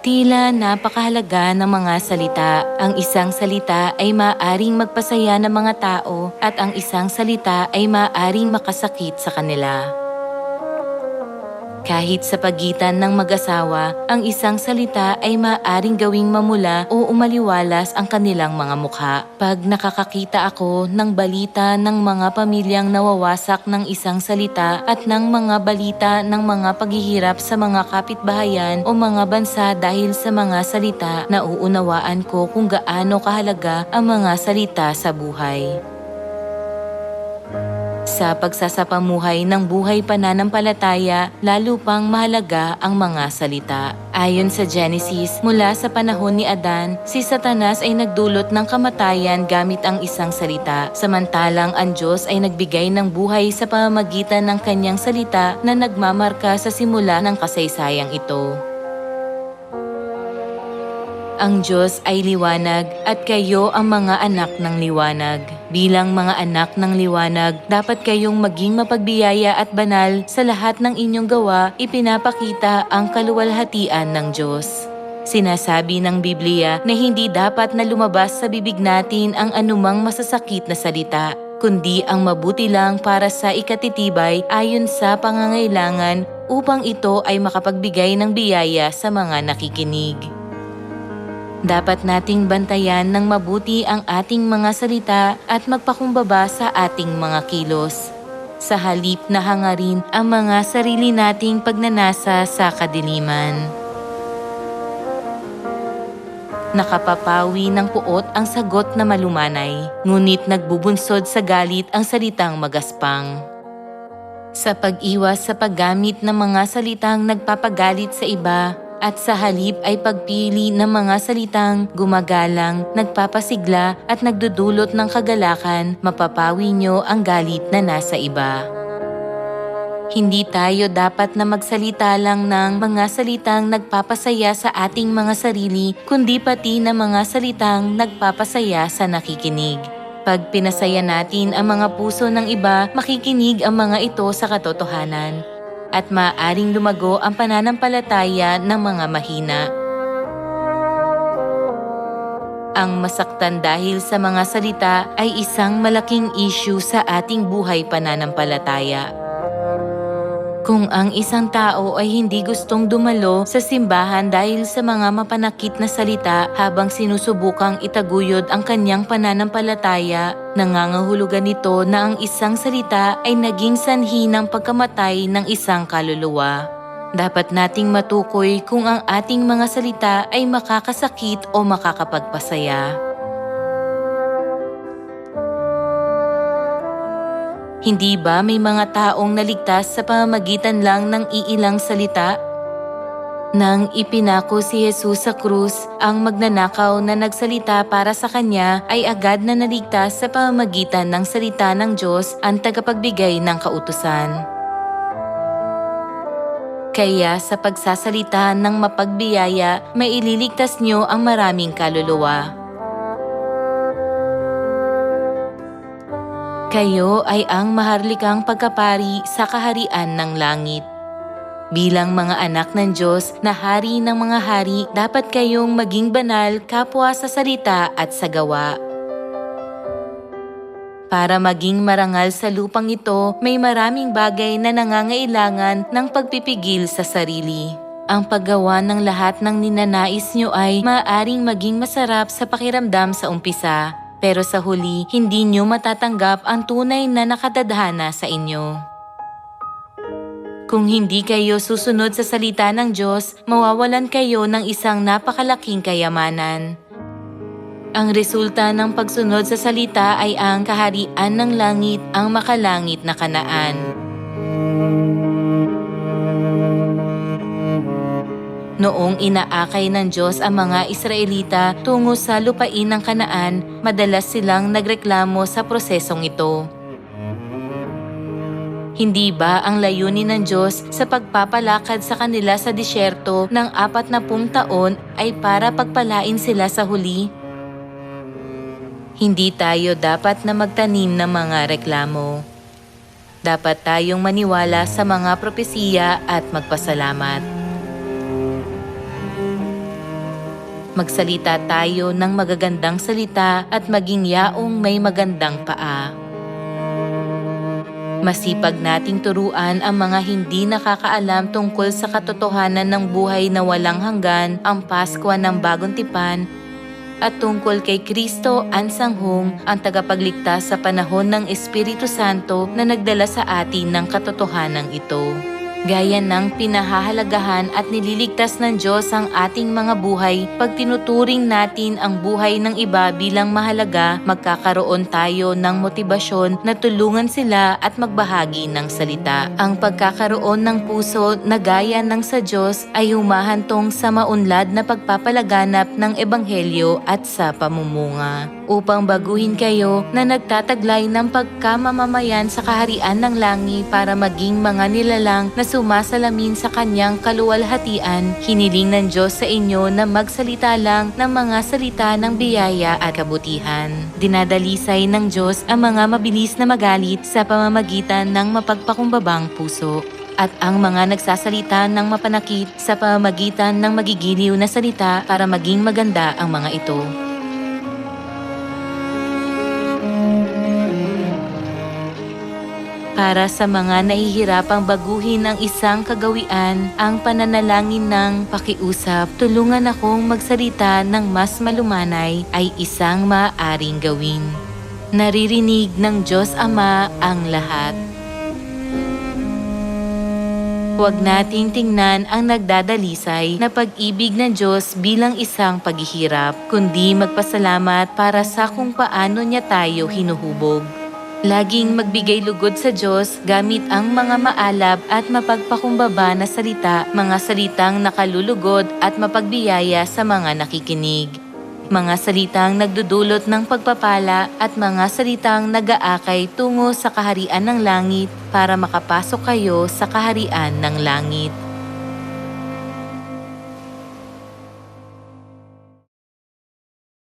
Tila napakahalaga ng mga salita. Ang isang salita ay maaring magpasaya ng mga tao at ang isang salita ay maaring makasakit sa kanila. Kahit sa pagitan ng mag-asawa, ang isang salita ay maaring gawing mamula o umaliwalas ang kanilang mga mukha. Pag nakakakita ako ng balita ng mga pamilyang nawawasak ng isang salita at ng mga balita ng mga paghihirap sa mga kapitbahayan o mga bansa dahil sa mga salita, nauunawaan ko kung gaano kahalaga ang mga salita sa buhay sa pagsasapamuhay ng buhay pananampalataya, lalo pang mahalaga ang mga salita. Ayon sa Genesis, mula sa panahon ni Adan, si Satanas ay nagdulot ng kamatayan gamit ang isang salita, samantalang ang Diyos ay nagbigay ng buhay sa pamamagitan ng kanyang salita na nagmamarka sa simula ng kasaysayang ito. Ang Diyos ay liwanag at kayo ang mga anak ng liwanag. Bilang mga anak ng liwanag, dapat kayong maging mapagbiyaya at banal sa lahat ng inyong gawa, ipinapakita ang kaluwalhatian ng Diyos. Sinasabi ng Biblia na hindi dapat na lumabas sa bibig natin ang anumang masasakit na salita, kundi ang mabuti lang para sa ikatitibay ayon sa pangangailangan upang ito ay makapagbigay ng biyaya sa mga nakikinig. Dapat nating bantayan ng mabuti ang ating mga salita at magpakumbaba sa ating mga kilos. Sa halip na hangarin ang mga sarili nating pagnanasa sa kadiliman. Nakapapawi ng puot ang sagot na malumanay, ngunit nagbubunsod sa galit ang salitang magaspang. Sa pag-iwas sa paggamit ng mga salitang nagpapagalit sa iba, at sa halip ay pagpili ng mga salitang gumagalang, nagpapasigla at nagdudulot ng kagalakan, mapapawi nyo ang galit na nasa iba. Hindi tayo dapat na magsalita lang ng mga salitang nagpapasaya sa ating mga sarili, kundi pati na mga salitang nagpapasaya sa nakikinig. Pag pinasaya natin ang mga puso ng iba, makikinig ang mga ito sa katotohanan at maaring lumago ang pananampalataya ng mga mahina. Ang masaktan dahil sa mga salita ay isang malaking issue sa ating buhay pananampalataya. Kung ang isang tao ay hindi gustong dumalo sa simbahan dahil sa mga mapanakit na salita habang sinusubukang itaguyod ang kanyang pananampalataya, nangangahulugan nito na ang isang salita ay naging sanhi ng pagkamatay ng isang kaluluwa. Dapat nating matukoy kung ang ating mga salita ay makakasakit o makakapagpasaya. Hindi ba may mga taong naligtas sa pamamagitan lang ng iilang salita? Nang ipinako si Jesus sa krus, ang magnanakaw na nagsalita para sa kanya ay agad na naligtas sa pamamagitan ng salita ng Diyos ang tagapagbigay ng kautusan. Kaya sa pagsasalita ng mapagbiyaya, may ililigtas niyo ang maraming kaluluwa. Kayo ay ang maharlikang pagkapari sa kaharian ng langit. Bilang mga anak ng Diyos na hari ng mga hari, dapat kayong maging banal kapwa sa salita at sa gawa. Para maging marangal sa lupang ito, may maraming bagay na nangangailangan ng pagpipigil sa sarili. Ang paggawa ng lahat ng ninanais nyo ay maaring maging masarap sa pakiramdam sa umpisa, pero sa huli, hindi nyo matatanggap ang tunay na nakadadhana sa inyo. Kung hindi kayo susunod sa salita ng Diyos, mawawalan kayo ng isang napakalaking kayamanan. Ang resulta ng pagsunod sa salita ay ang kaharian ng langit, ang makalangit na kanaan. Noong inaakay ng Diyos ang mga Israelita tungo sa lupain ng Kanaan, madalas silang nagreklamo sa prosesong ito. Hindi ba ang layunin ng Diyos sa pagpapalakad sa kanila sa disyerto ng apat na pung taon ay para pagpalain sila sa huli? Hindi tayo dapat na magtanim ng mga reklamo. Dapat tayong maniwala sa mga propesiya at magpasalamat. Magsalita tayo ng magagandang salita at maging yaong may magandang paa. Masipag nating turuan ang mga hindi nakakaalam tungkol sa katotohanan ng buhay na walang hanggan, ang Pasko ng Bagong Tipan, at tungkol kay Kristo Ansanghong, ang tagapagligtas sa panahon ng Espiritu Santo na nagdala sa atin ng katotohanan ito. Gaya ng pinahahalagahan at nililigtas ng Diyos ang ating mga buhay, pag tinuturing natin ang buhay ng iba bilang mahalaga, magkakaroon tayo ng motibasyon na tulungan sila at magbahagi ng salita. Ang pagkakaroon ng puso na gaya ng sa Diyos ay humahantong sa maunlad na pagpapalaganap ng Ebanghelyo at sa pamumunga upang baguhin kayo na nagtataglay ng pagkamamamayan sa kaharian ng langit para maging mga nilalang na sumasalamin sa kanyang kaluwalhatian. Hiniling ng Diyos sa inyo na magsalita lang ng mga salita ng biyaya at kabutihan. Dinadalisay ng Diyos ang mga mabilis na magalit sa pamamagitan ng mapagpakumbabang puso at ang mga nagsasalita ng mapanakit sa pamamagitan ng magigiliw na salita para maging maganda ang mga ito. Para sa mga nahihirapang baguhin ang isang kagawian, ang pananalangin ng pakiusap, tulungan akong magsalita ng mas malumanay ay isang maaaring gawin. Naririnig ng Diyos Ama ang lahat. Huwag nating tingnan ang nagdadalisay na pag-ibig ng Diyos bilang isang paghihirap, kundi magpasalamat para sa kung paano niya tayo hinuhubog. Laging magbigay lugod sa Diyos gamit ang mga maalab at mapagpakumbaba na salita, mga salitang nakalulugod at mapagbiyaya sa mga nakikinig. Mga salitang nagdudulot ng pagpapala at mga salitang nag-aakay tungo sa kaharian ng langit para makapasok kayo sa kaharian ng langit.